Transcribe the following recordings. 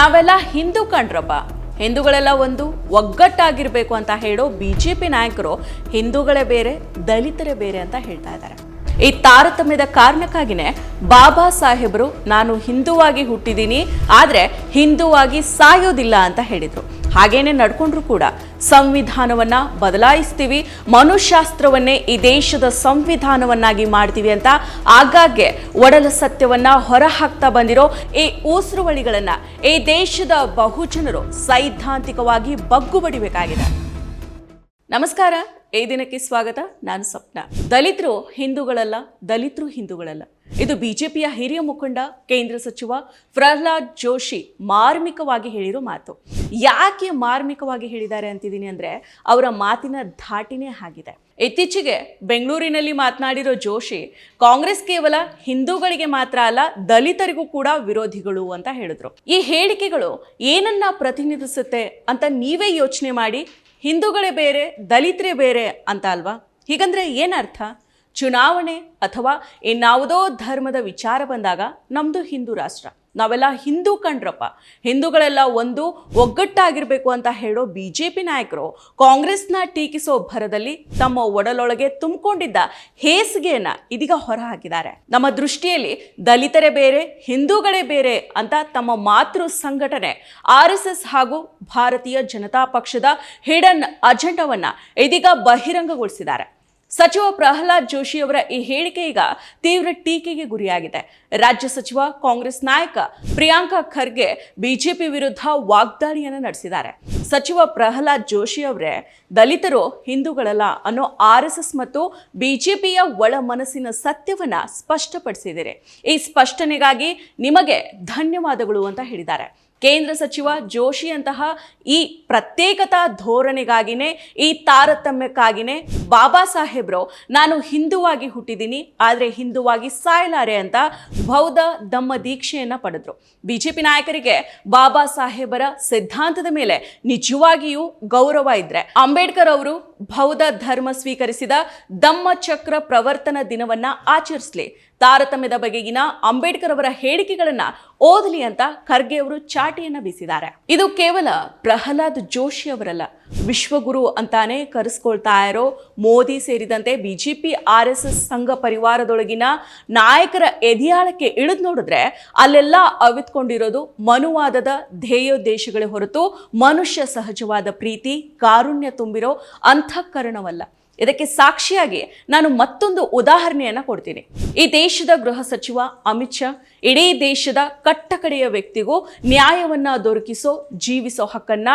ನಾವೆಲ್ಲ ಹಿಂದೂ ಕಂಡ್ರಪ್ಪ ಹಿಂದೂಗಳೆಲ್ಲ ಒಂದು ಒಗ್ಗಟ್ಟಾಗಿರಬೇಕು ಅಂತ ಹೇಳೋ ಬಿಜೆಪಿ ನಾಯಕರು ಹಿಂದೂಗಳೇ ಬೇರೆ, ದಲಿತರೇ ಬೇರೆ ಅಂತ ಹೇಳ್ತಾ ಇದ್ದಾರೆ. ಈ ತಾರತಮ್ಯದ ಕಾರಣಕ್ಕಾಗಿನೇ ಬಾಬಾ ಸಾಹೇಬರು, ನಾನು ಹಿಂದೂವಾಗಿ ಹುಟ್ಟಿದ್ದೀನಿ, ಆದರೆ ಹಿಂದೂವಾಗಿ ಸಾಯೋದಿಲ್ಲ ಅಂತ ಹೇಳಿದರು. ಹಾಗೇನೆ ನಡ್ಕೊಂಡ್ರು ಕೂಡ. ಸಂವಿಧಾನವನ್ನ ಬದಲಾಯಿಸ್ತೀವಿ ಮನುಶಾಸ್ತ್ರವನ್ನೇ ಈ ದೇಶದ ಸಂವಿಧಾನವನ್ನಾಗಿ ಮಾಡ್ತೀವಿ ಅಂತ ಆಗಾಗ್ಗೆ ಒಡಲ ಸತ್ಯವನ್ನ ಹೊರಹಾಕ್ತಾ ಬಂದಿರೋ ಈ ಊಸುರುವಳಿಗಳನ್ನ ಈ ದೇಶದ ಬಹುಜನರು ಸೈದ್ಧಾಂತಿಕವಾಗಿ ಬಗ್ಗುಬಡಿಬೇಕಾಗಿದೆ. ನಮಸ್ಕಾರ. ಈ ದಿನಕ್ಕೆ ಸ್ವಾಗತ. ನಾನು ಸ್ವಪ್ನ. ದಲಿತರು ಹಿಂದೂಗಳಲ್ಲ ದಲಿತರು ಹಿಂದೂಗಳಲ್ಲ. ಇದು ಬಿಜೆಪಿಯ ಹಿರಿಯ ಮುಖಂಡ, ಕೇಂದ್ರ ಸಚಿವ ಪ್ರಹ್ಲಾದ್ ಜೋಶಿ ಮಾರ್ಮಿಕವಾಗಿ ಹೇಳಿರೋ ಮಾತು. ಯಾಕೆ ಮಾರ್ಮಿಕವಾಗಿ ಹೇಳಿದ್ದಾರೆ ಅಂತಿದ್ದೀನಿ ಅಂದ್ರೆ ಅವರ ಮಾತಿನ ಧಾಟಿನೇ ಆಗಿದೆ. ಇತ್ತೀಚೆಗೆ ಬೆಂಗಳೂರಿನಲ್ಲಿ ಮಾತನಾಡಿರೋ ಜೋಶಿ, ಕಾಂಗ್ರೆಸ್ ಕೇವಲ ಹಿಂದೂಗಳಿಗೆ ಮಾತ್ರ ಅಲ್ಲ, ದಲಿತರಿಗೂ ಕೂಡ ವಿರೋಧಿಗಳು ಅಂತ ಹೇಳಿದ್ರು. ಈ ಹೇಳಿಕೆಗಳು ಏನನ್ನ ಪ್ರತಿನಿಧಿಸುತ್ತೆ ಅಂತ ನೀವೇ ಯೋಚನೆ ಮಾಡಿ ಹಿಂದೂಗಳೇ ಬೇರೆ ದಲಿತರೇ ಬೇರೆ ಅಂತ ಅಲ್ವಾ? ಹೀಗಂದರೆ ಏನರ್ಥ ಚುನಾವಣೆ ಅಥವಾ ಇನ್ನಾವುದೋ ಧರ್ಮದ ವಿಚಾರ ಬಂದಾಗ ನಮ್ಮದು ಹಿಂದೂ ರಾಷ್ಟ್ರ. ನಾವೆಲ್ಲ ಹಿಂದೂ ಕಂಡ್ರಪ್ಪ ಹಿಂದೂಗಳೆಲ್ಲ ಒಂದು ಒಗ್ಗಟ್ಟಾಗಿರಬೇಕು ಅಂತ ಹೇಳೋ ಬಿ ಜೆ ಪಿ ನಾಯಕರು ಕಾಂಗ್ರೆಸ್ನ ಟೀಕಿಸೋ ಭರದಲ್ಲಿ ತಮ್ಮ ಒಡಲೊಳಗೆ ತುಂಬಿಕೊಂಡಿದ್ದ ಹೇಸಿಗೆಯನ್ನ ಇದೀಗ ಹೊರಹಾಕಿದ್ದಾರೆ. ನಮ್ಮ ದೃಷ್ಟಿಯಲ್ಲಿ ದಲಿತರೇ ಬೇರೆ, ಹಿಂದೂಗಳೇ ಬೇರೆ ಅಂತ ತಮ್ಮ ಮಾತೃ ಸಂಘಟನೆ ಆರ್ ಎಸ್ ಎಸ್ ಹಾಗೂ ಭಾರತೀಯ ಜನತಾ ಪಕ್ಷದ ಹಿಡನ್ ಅಜೆಂಡವನ್ನ ಇದೀಗ ಬಹಿರಂಗಗೊಳಿಸಿದ್ದಾರೆ. ಸಚಿವ ಪ್ರಹ್ಲಾದ್ ಜೋಶಿ ಅವರ ಈ ಹೇಳಿಕೆ ಈಗ ತೀವ್ರ ಟೀಕೆಗೆ ಗುರಿಯಾಗಿದೆ. ರಾಜ್ಯ ಸಚಿವ, ಕಾಂಗ್ರೆಸ್ ನಾಯಕ ಪ್ರಿಯಾಂಕಾ ಖರ್ಗೆ ಬಿಜೆಪಿ ವಿರುದ್ಧ ವಾಗ್ದಾಳಿಯನ್ನು ನಡೆಸಿದ್ದಾರೆ. ಸಚಿವ ಪ್ರಹ್ಲಾದ್ ಜೋಶಿ ಅವರೇ, ದಲಿತರು, ಹಿಂದೂಗಳಲ್ಲ ಅನ್ನೋ ಆರ್ ಎಸ್ ಎಸ್ ಮತ್ತು ಬಿಜೆಪಿಯ ಒಳ ಮನಸ್ಸಿನ ಸತ್ಯವನ್ನ ಸ್ಪಷ್ಟಪಡಿಸಿದ್ದೀರಿ. ಈ ಸ್ಪಷ್ಟನೆಗಾಗಿ ನಿಮಗೆ ಧನ್ಯವಾದಗಳು ಅಂತ ಹೇಳಿದ್ದಾರೆ. ಕೇಂದ್ರ ಸಚಿವ ಜೋಶಿಯಂತಹ ಈ ಪ್ರತ್ಯೇಕತಾ ಧೋರಣೆಗಾಗಿನೇ, ಈ ತಾರತಮ್ಯಕ್ಕಾಗಿನೇ ಬಾಬಾ ಸಾಹೇಬ್ರು, ನಾನು ಹಿಂದುವಾಗಿ ಹುಟ್ಟಿದ್ದೀನಿ, ಆದರೆ ಹಿಂದುವಾಗಿ ಸಾಯಲಾರೆ ಅಂತ ಬೌದ್ಧ ದಮ್ಮ ದೀಕ್ಷೆಯನ್ನು ಪಡೆದ್ರು. ಬಿಜೆಪಿ ನಾಯಕರಿಗೆ ಬಾಬಾ ಸಾಹೇಬರ ಸಿದ್ಧಾಂತದ ಮೇಲೆ ನಿಜವಾಗಿಯೂ ಗೌರವ ಇದ್ರೆ. ಅಂಬೇಡ್ಕರ್ ಅವರು ಬೌದ್ಧ ಧರ್ಮ ಸ್ವೀಕರಿಸಿದ ದಮ್ಮ ಚಕ್ರ ಪ್ರವರ್ತನ ದಿನವನ್ನ ಆಚರಿಸಲಿ. ತಾರತಮ್ಯದ ಬಗೆಗಿನ ಅಂಬೇಡ್ಕರ್ ಅವರ ಹೇಳಿಕೆಗಳನ್ನ ಓದಲಿ ಅಂತ ಖರ್ಗೆ ಅವರು ಚಾಟಿಯನ್ನ ಬೀಸಿದ್ದಾರೆ. ಇದು ಕೇವಲ ಪ್ರಹ್ಲಾದ್ ಜೋಶಿ ಅವರಲ್ಲ, ವಿಶ್ವಗುರು ಅಂತಾನೆ ಕರೆಸ್ಕೊಳ್ತಾ ಇರೋ ಮೋದಿ ಸೇರಿದಂತೆ ಬಿಜೆಪಿ, ಆರ್ ಎಸ್ ಎಸ್ ಸಂಘ ಪರಿವಾರದೊಳಗಿನ ನಾಯಕರ ಎದಿಯಾಳಕ್ಕೆ ಇಳಿದು ನೋಡಿದ್ರೆ ಅಲ್ಲೆಲ್ಲ ಅವಿತ್ಕೊಂಡಿರೋದು ಮನುವಾದದ ಧ್ಯೇಯೋದ್ದೇಶಗಳೇ ಹೊರತು ಮನುಷ್ಯ ಸಹಜವಾದ ಪ್ರೀತಿ, ಕಾರುಣ್ಯ ತುಂಬಿರೋ ಅಂತಃಕರಣವಲ್ಲ. ಇದಕ್ಕೆ ಸಾಕ್ಷಿಯಾಗಿ ನಾನು ಮತ್ತೊಂದು ಉದಾಹರಣೆಯನ್ನು ಕೊಡ್ತೀನಿ. ಈ ದೇಶದ ಗೃಹ ಸಚಿವ ಅಮಿತ್ ಶಾ ಇಡೀ ದೇಶದ ಕಟ್ಟಕಡೆಯ ವ್ಯಕ್ತಿಗೂ ನ್ಯಾಯವನ್ನ ದೊರಕಿಸೋ, ಜೀವಿಸೋ ಹಕ್ಕನ್ನ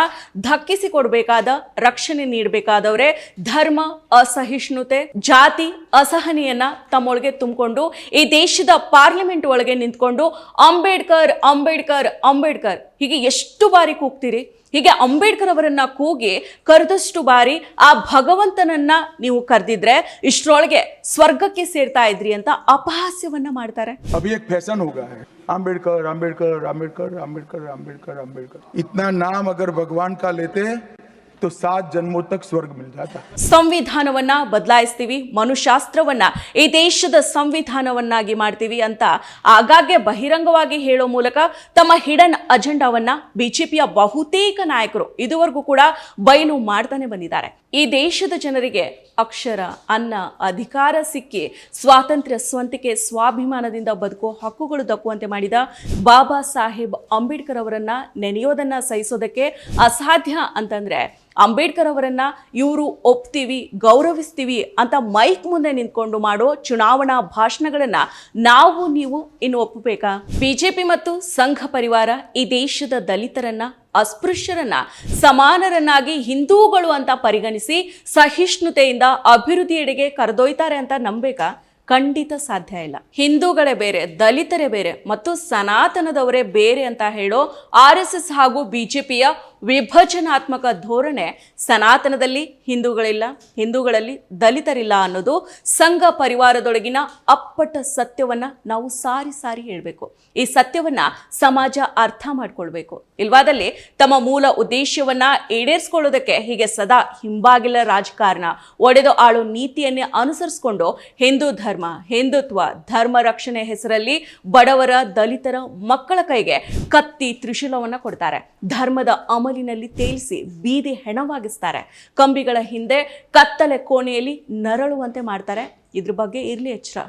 ಧಕ್ಕಿಸಿಕೊಡ್ಬೇಕಾದ, ರಕ್ಷಣೆ ನೀಡಬೇಕಾದವರೇ ಧರ್ಮ, ಅಸಹಿಷ್ಣುತೆ, ಜಾತಿ, ಅಸಹನೆಯನ್ನ ತಮ್ಮೊಳಗೆ ತುಂಬಿಕೊಂಡು ಈ ದೇಶದ ಪಾರ್ಲಿಮೆಂಟ್ ಒಳಗೆ ನಿಂತ್ಕೊಂಡು ಅಂಬೇಡ್ಕರ್ ಅಂಬೇಡ್ಕರ್ ಅಂಬೇಡ್ಕರ್ ಹೀಗೆ ಎಷ್ಟು ಬಾರಿ ಕೂಗ್ತೀರಿ? ಹೀಗೆ ಅಂಬೇಡ್ಕರ್ ಅವರನ್ನ ಕೂಗಿ ಕರೆದಷ್ಟು ಬಾರಿ ಆ ಭಗವಂತನನ್ನ ನೀವು ಕರೆದಿದ್ರೆ ಇಷ್ಟರೊಳಗೆ ಸ್ವರ್ಗಕ್ಕೆ ಸೇರ್ತಾ ಇದ್ರಿ ಅಂತ ಅಪಹಾಸ್ಯವನ್ನ ಮಾಡ್ತಾರೆ अभी एक फैशन हो गया है आम्बेडकर आम्बेडकर आम्बेडकर आम्बेडकर आम्बेडकर आम्बेडकर इतना नाम अगर भगवान का लेते तो सात जन्मों तक स्वर्ग मिल जाता ಸಂವಿಧಾನವನ್ನ ಬದಲಾಯಿಸ್ತೀವಿ ಮನುಶಾಸ್ತ್ರವನ್ನ ಈ ದೇಶದ ಸಂವಿಧಾನವನ್ನಾಗಿ ಮಾಡ್ತೀವಿ ಅಂತ ಆಗಾಗ್ಗೆ ಬಹಿರಂಗವಾಗಿ ಹೇಳೋ ಮೂಲಕ ತಮ್ಮ ಹಿಡನ್ ಅಜೆಂಡಾವನ್ನ ಬಿಜೆಪಿಯ ಬಹುತೇಕ ನಾಯಕರು ಇದುವರೆಗೂ ಕೂಡ ಬಯಲು ಮಾಡ್ತಾನೆ ಬಂದಿದ್ದಾರೆ ಈ ದೇಶದ ಜನರಿಗೆ ಅಕ್ಷರ, ಅನ್ನ, ಅಧಿಕಾರ ಸಿಕ್ಕಿ ಸ್ವಾತಂತ್ರ್ಯ ಸ್ವಂತಿಕೆ, ಸ್ವಾಭಿಮಾನದಿಂದ ಬದುಕೋ ಹಕ್ಕುಗಳು ದಕ್ಕುವಂತೆ ಮಾಡಿದ ಬಾಬಾ ಸಾಹೇಬ್ ಅಂಬೇಡ್ಕರ್ ಅವರನ್ನ ನೆನೆಯೋದನ್ನ ಸಹಿಸೋದಕ್ಕೆ ಅಸಾಧ್ಯ ಅಂತಂದ್ರೆ ಅಂಬೇಡ್ಕರ್ ಅವರನ್ನ ಇವರು ಒಪ್ತೀವಿ, ಗೌರವಿಸ್ತೀವಿ ಅಂತ ಮೈಕ್ ಮುಂದೆ ನಿಂತ್ಕೊಂಡು ಮಾಡೋ ಚುನಾವಣಾ ಭಾಷಣಗಳನ್ನ ನಾವು, ನೀವು ಇನ್ನು ಒಪ್ಪಬೇಕಾ? ಬಿಜೆಪಿ ಮತ್ತು ಸಂಘ ಪರಿವಾರ ಈ ದೇಶದ ದಲಿತರನ್ನ ಅಸ್ಪೃಶ್ಯರನ್ನ, ಸಮಾನರನ್ನಾಗಿ ಹಿಂದೂಗಳು ಅಂತ ಪರಿಗಣಿಸಿ ಸಹಿಷ್ಣುತೆಯಿಂದ ಅಭಿವೃದ್ಧಿಯೆಡೆಗೆ ಕರೆದೊಯ್ತಾರೆ ಅಂತ ನಂಬೇಕಾ ಖಂಡಿತ ಸಾಧ್ಯ ಇಲ್ಲ. ಹಿಂದೂಗಳೇ ಬೇರೆ, ದಲಿತರೇ ಬೇರೆ, ಮತ್ತು ಸನಾತನದವರೇ ಬೇರೆ ಅಂತ ಹೇಳೋ ಆರ್ ಎಸ್ ಎಸ್ ಹಾಗೂ ಬಿಜೆಪಿಯ ವಿಭಜನಾತ್ಮಕ ಧೋರಣೆ ಸನಾತನದಲ್ಲಿ ಹಿಂದೂಗಳಿಲ್ಲ. ಹಿಂದೂಗಳಲ್ಲಿ ದಲಿತರಿಲ್ಲ ಅನ್ನೋದು ಸಂಘ ಪರಿವಾರದೊಳಗಿನ ಅಪ್ಪಟ ಸತ್ಯವನ್ನ ನಾವು ಸಾರಿ ಸಾರಿ ಹೇಳಬೇಕು. ಈ ಸತ್ಯವನ್ನ ಸಮಾಜ ಅರ್ಥ ಮಾಡಿಕೊಳ್ಬೇಕು. ಇಲ್ವಾದಲ್ಲಿ ತಮ್ಮ ಮೂಲ ಉದ್ದೇಶವನ್ನ ಈಡೇರಿಸ್ಕೊಳ್ಳೋದಕ್ಕೆ ಹೀಗೆ ಸದಾ ಹಿಂಬಾಗಿಲ ರಾಜಕಾರಣ, ಒಡೆದು ಆಳೋ ನೀತಿಯನ್ನೇ ಅನುಸರಿಸಿಕೊಂಡು ಹಿಂದೂ ಧರ್ಮ, ಹಿಂದುತ್ವ, ಧರ್ಮ ರಕ್ಷಣೆ ಹೆಸರಲ್ಲಿ ಬಡವರ, ದಲಿತರ ಮಕ್ಕಳ ಕೈಗೆ ಕತ್ತಿ ತ್ರಿಶೂಲವನ್ನು ಕೊಡ್ತಾರೆ. ಧರ್ಮದ ಅಮಲಿನಲ್ಲಿ ತೇಲಿಸಿ ಬೀದಿ ಹೆಣವಾಗಿಸ್ತಾರೆ. ಕಂಬಿಗಳ ಹಿಂದೆ ಕತ್ತಲೆ ಕೋಣೆಯಲ್ಲಿ ನರಳುವಂತೆ ಮಾಡ್ತಾರೆ. ಇದ್ರ ಬಗ್ಗೆ ಇರ್ಲಿ ಎಚ್ಚರ.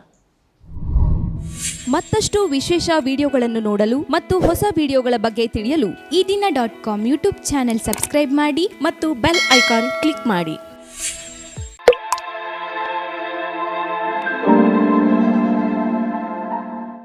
ಮತ್ತಷ್ಟು ವಿಶೇಷ ವಿಡಿಯೋಗಳನ್ನು ನೋಡಲು ಮತ್ತು ಹೊಸ ವಿಡಿಯೋಗಳ ಬಗ್ಗೆ ತಿಳಿಯಲು Ee Dina dot com YouTube channel subscribe ಮಾಡಿ ಮತ್ತು ಬೆಲ್ ಐಕಾನ್ ಕ್ಲಿಕ್ ಮಾಡಿ.